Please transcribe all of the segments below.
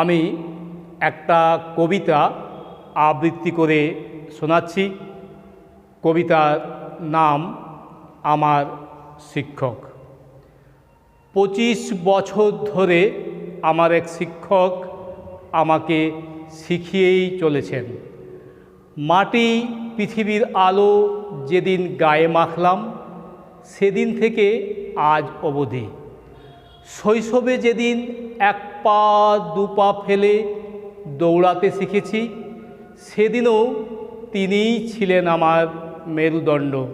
আমি একটা কবিতা আবৃত্তি করে শোনাচ্ছি। কবিতার নাম আমার শিক্ষক। পঁচিশ বছর ধরে আমার এক শিক্ষক আমাকে শিখিয়েই চলেছেন। মাটি পৃথিবীর আলো যেদিন গায়ে মাখলাম, সেদিন থেকে আজ অবধি। শৈশবে যেদিন এক পা, দু পা ফেলে দৌড়াতে শিখেছি। সেদিনও তিনিই ছিলেন আমার মেরুদণ্ড।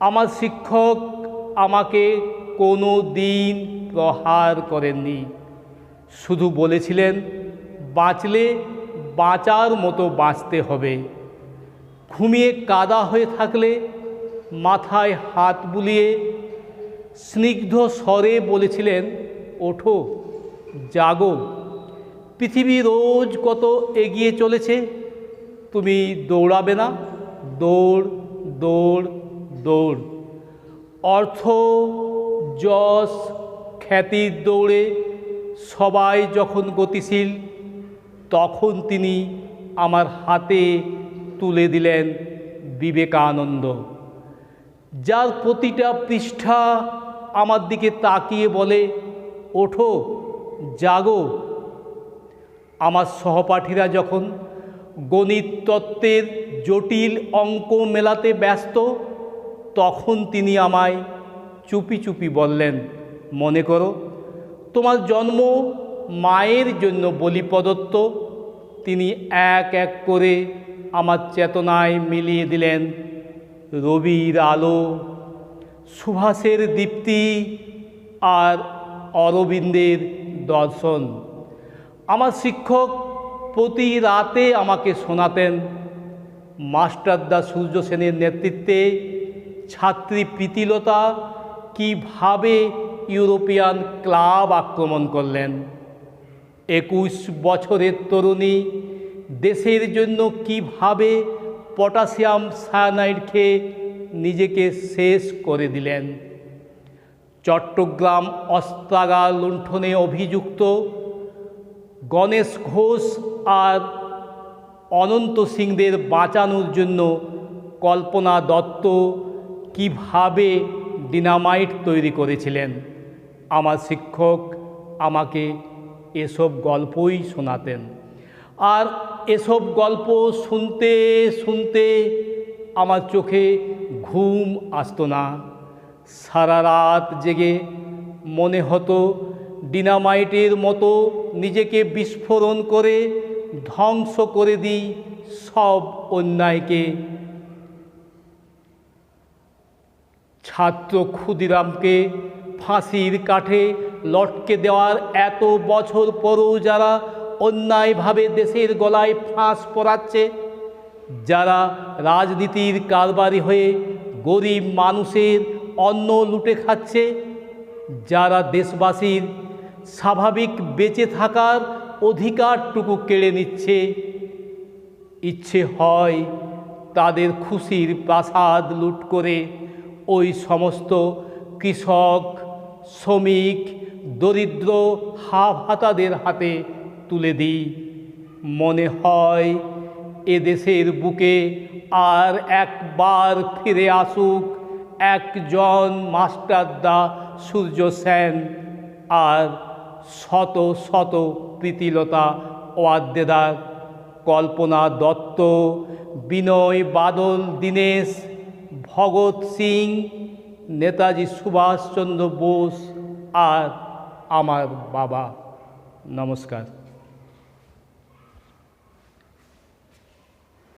আমার শিক্ষক আমাকে কোনো দিন প্রহার করেননি। শুধু বলেছিলেন, বাঁচলে বাঁচার মতো বাঁচতে হবে। ঘুমিয়ে কাদা হয়ে থাকলে মাথায় হাত বুলিয়ে স্নিগ্ধ স্বরে বলেছিলেন, ওঠো জাগো। পৃথিবী রোজ কত এগিয়ে চলেছে, তুমি দৌড়াবে না। দৌড় দৌড় দৌড়। অর্থ, যশ, খ্যাতির দৌড়ে সবাই যখন গতিশীল, তখন তিনি আমার হাতে তুলে দিলেন বিবেকানন্দ। যার প্রতিটা পৃষ্ঠা আমার দিকে তাকিয়ে বলে, ওঠো। জাগো। আমার সহপাঠীরা যখন গণিত তত্ত্বের জটিল অঙ্ক মেলাতে ব্যস্ত, তখন তিনি আমায় চুপি চুপি বললেন, মনে করো, তোমার জন্ম মায়ের জন্য বলি প্রদত্ত। তিনি এক এক করে আমার চেতনায় মিলিয়ে দিলেন, রবির আলো, সুভাষের দীপ্তি আর অরবিন্দের দর্শন। আমার শিক্ষক প্রতি রাতে আমাকে শোনাতেন। মাস্টারদা সূর্য সেনের নেতৃত্বে ছাত্রী প্রীতিলতা কীভাবে ইউরোপিয়ান ক্লাব আক্রমণ করলেন। একুশ বছরের তরুণী দেশের জন্য কীভাবে পটাশিয়াম সায়ানাইড খেয়ে নিজেকে শেষ করে দিলেন। চট্টগ্রাম অস্ত্রাগার লুণ্ঠনে অভিযুক্ত গণেশ ঘোষ আর অনন্ত সিংদের বাঁচানোর জন্য কল্পনা দত্ত কীভাবে ডিনামাইট তৈরি করেছিলেন? আমার শিক্ষক আমাকে এসব গল্পই শোনাতেন। আর এসব গল্প শুনতে শুনতে আমার চোখে ঘুম আসতো না। সারা রাত জেগে মনে হতো ডিনামাইটের মতো নিজেকে বিস্ফোরণ করে ধ্বংস করে দিই সব অন্যায়কে। ছাত্র ক্ষুদিরামকে ফাঁসির কাঠে লটকে দেওয়ার এত বছর পরও যারা অন্যায়ভাবে দেশের গলায় ফাঁস পড়াচ্ছে যারা রাজনীতির কারবারি হয়ে গরিব মানুষের অন্ন লুটে খাচ্ছে। যারা দেশবাসীর স্বাভাবিক বেঁচে থাকার অধিকারটুকু কেড়ে নিচ্ছে, ইচ্ছে হয় তাদের খুশির প্রাসাদ লুট করে ওই সমস্ত কৃষক, শ্রমিক, দরিদ্র হাভাতাদের হাতে তুলে দিই। মনে হয় এদেশের বুকে আর একবার ফিরে আসুক একজন মাস্টারদা সূর্য সেন আর শত শত প্রীতিলতা ওয়াদ্দেদার, কল্পনা দত্ত, বিনয় বাদল, দীনেশ, ভগৎ সিং, নেতাজি সুভাষচন্দ্র বোস আর আমার বাবা। নমস্কার।